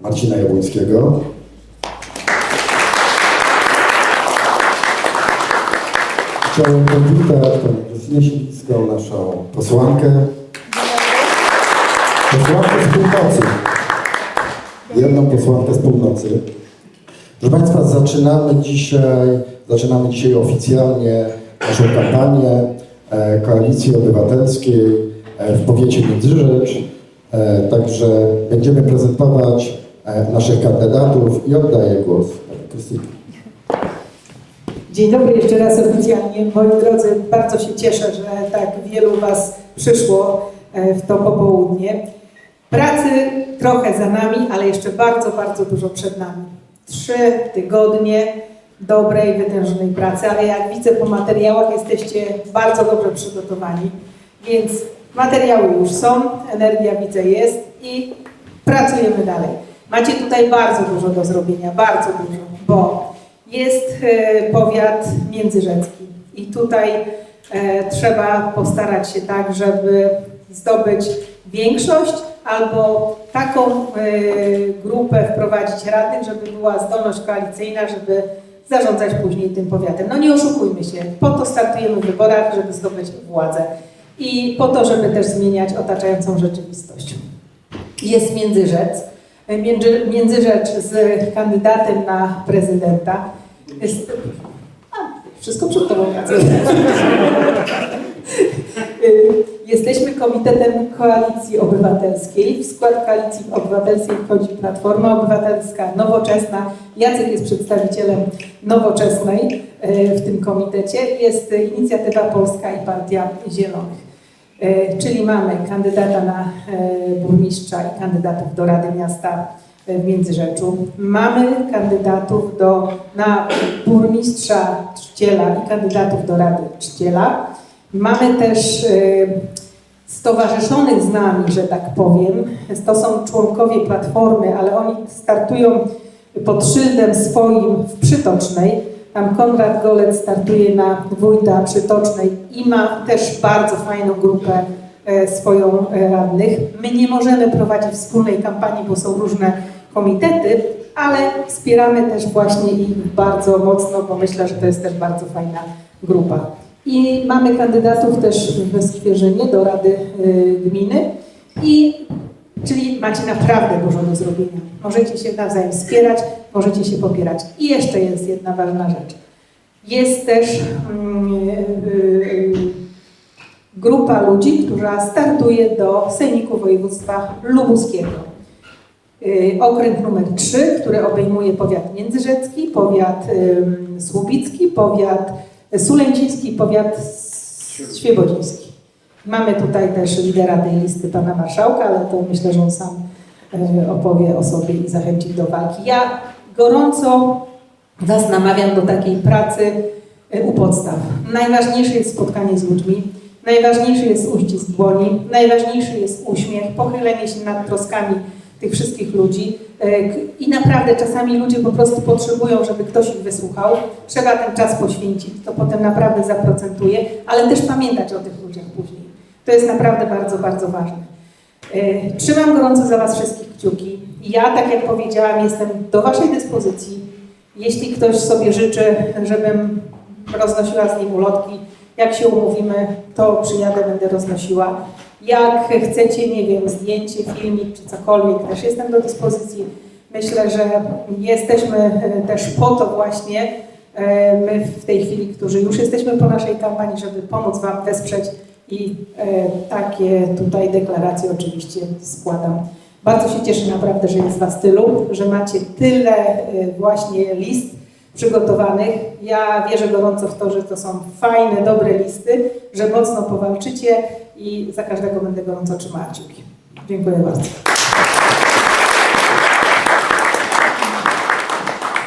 Marcina Jabłońskiego. Chciałem powitać panią Krystynę naszą posłankę. Posłankę z północy. Jedną posłankę z północy. Proszę Państwa, zaczynamy dzisiaj, zaczynamy dzisiaj oficjalnie naszą kampanię e, Koalicji Obywatelskiej e, w powiecie Międzyrzecz. E, Także będziemy prezentować e, naszych kandydatów i oddaję głos Krystynie. Dzień dobry jeszcze raz oficjalnie. Moi drodzy, bardzo się cieszę, że tak wielu Was przyszło e, w to popołudnie. Pracy trochę za nami, ale jeszcze bardzo, bardzo dużo przed nami. Trzy tygodnie dobrej, wytężonej pracy, ale jak widzę po materiałach, jesteście bardzo dobrze przygotowani, więc materiały już są, energia widzę jest i pracujemy dalej. Macie tutaj bardzo dużo do zrobienia, bardzo dużo, bo jest e, powiat międzyrzecki i tutaj e, trzeba postarać się tak, żeby zdobyć większość albo taką e, grupę wprowadzić radnych, żeby była zdolność koalicyjna, żeby zarządzać później tym powiatem. No nie oszukujmy się, po to startujemy w wyborach, żeby zdobyć władzę i po to, żeby też zmieniać otaczającą rzeczywistość. Jest Międzyrzec, Między, Międzyrzecz z kandydatem na prezydenta. Jest, a, wszystko przed Tobą. Jesteśmy Komitetem Koalicji Obywatelskiej. W skład Koalicji Obywatelskiej wchodzi Platforma Obywatelska, Nowoczesna. Jacek jest przedstawicielem Nowoczesnej e, w tym komitecie. Jest Inicjatywa Polska i Partia Zielonych. E, Czyli mamy kandydata na e, burmistrza i kandydatów do Rady Miasta w Międzyrzeczu. Mamy kandydatów do, na burmistrza Czciela i kandydatów do Rady Czciela. Mamy też e, stowarzyszonych z nami, że tak powiem. To są członkowie Platformy, ale oni startują pod szyldem swoim w Przytocznej. Tam Konrad Golec startuje na wójta Przytocznej i ma też bardzo fajną grupę e, swoją e, radnych. My nie możemy prowadzić wspólnej kampanii, bo są różne komitety, ale wspieramy też właśnie ich bardzo mocno, bo myślę, że to jest też bardzo fajna grupa. I mamy kandydatów też w Skwierzynie do Rady y, Gminy i Czyli macie naprawdę dużo do zrobienia. Możecie się nawzajem wspierać, możecie się popierać. I jeszcze jest jedna ważna rzecz. Jest też mm, y, y, grupa ludzi, która startuje do Sejmiku Województwa Lubuskiego. Y, Okręg numer 3, który obejmuje powiat międzyrzecki, powiat ym, słubicki, powiat sulęciński, powiat świebodziński. Mamy tutaj też lidera tej listy pana marszałka, ale to myślę, że on sam e, opowie o sobie i zachęci do walki. Ja gorąco Was namawiam do takiej pracy e, u podstaw. Najważniejsze jest spotkanie z ludźmi, najważniejszy jest uścisk dłoni, najważniejszy jest uśmiech, pochylenie się nad troskami tych wszystkich ludzi. E, I naprawdę czasami ludzie po prostu potrzebują, żeby ktoś ich wysłuchał. Trzeba ten czas poświęcić, to potem naprawdę zaprocentuje, ale też pamiętać o tych ludziach później. To jest naprawdę bardzo, bardzo ważne. E, Trzymam gorąco za Was wszystkich kciuki. Ja, tak jak powiedziałam, jestem do Waszej dyspozycji. Jeśli ktoś sobie życzy, żebym roznosiła z nim ulotki, jak się umówimy, to przyjadę, będę roznosiła. Jak chcecie, nie wiem, zdjęcie, filmik czy cokolwiek, też jestem do dyspozycji. Myślę, że jesteśmy e, też po to właśnie, e, my w tej chwili, którzy już jesteśmy po naszej kampanii, żeby pomóc Wam wesprzeć i e, takie tutaj deklaracje oczywiście składam. Bardzo się cieszę naprawdę, że jest Was tylu, że macie tyle e, właśnie list przygotowanych. Ja wierzę gorąco w to, że to są fajne, dobre listy, że mocno powalczycie i za każdego będę gorąco trzymała kciuki. Dziękuję bardzo.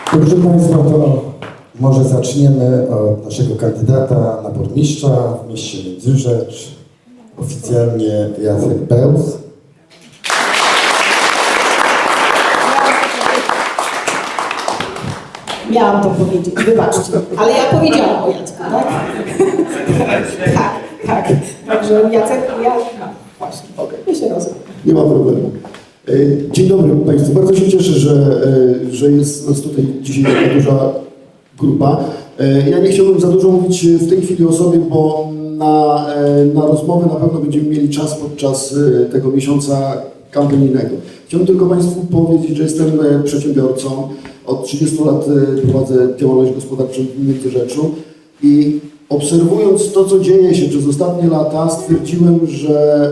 Proszę Państwa, to może zaczniemy od naszego kandydata na burmistrza w mieście Międzyrzecz. Oficjalnie Jacek Bełz. Miałam to powiedzieć, wybaczcie, ale ja powiedziałam o Jacku, tak? tak, tak. Także Jacek, ja, no, właśnie, my się rozumiem. Nie ma problemu. E, Dzień dobry Państwu. Bardzo się cieszę, że, e, że jest nas tutaj dzisiaj taka duża grupa. E, Ja nie chciałbym za dużo mówić w tej chwili o sobie, bo na, e, na rozmowę na pewno będziemy mieli czas podczas e, tego miesiąca kampanijnego. Chciałbym tylko Państwu powiedzieć, że jestem e, przedsiębiorcą. Od 30 lat e, prowadzę działalność gospodarczą w Międzyrzeczu i obserwując to, co dzieje się przez ostatnie lata, stwierdziłem, że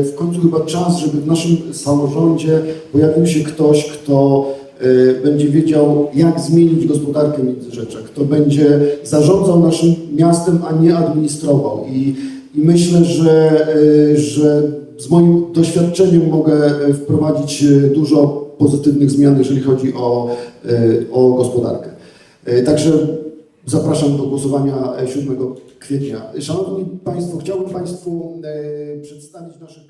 e, w końcu chyba czas, żeby w naszym samorządzie pojawił się ktoś, kto e, będzie wiedział, jak zmienić gospodarkę Międzyrzecza, kto będzie zarządzał naszym miastem, a nie administrował. I, i myślę, że, e, że z moim doświadczeniem mogę e, wprowadzić e, dużo pozytywnych zmian, jeżeli chodzi o, e, o gospodarkę. E, Także zapraszam do głosowania e, 7 kwietnia. Szanowni Państwo, chciałbym Państwu e, przedstawić naszych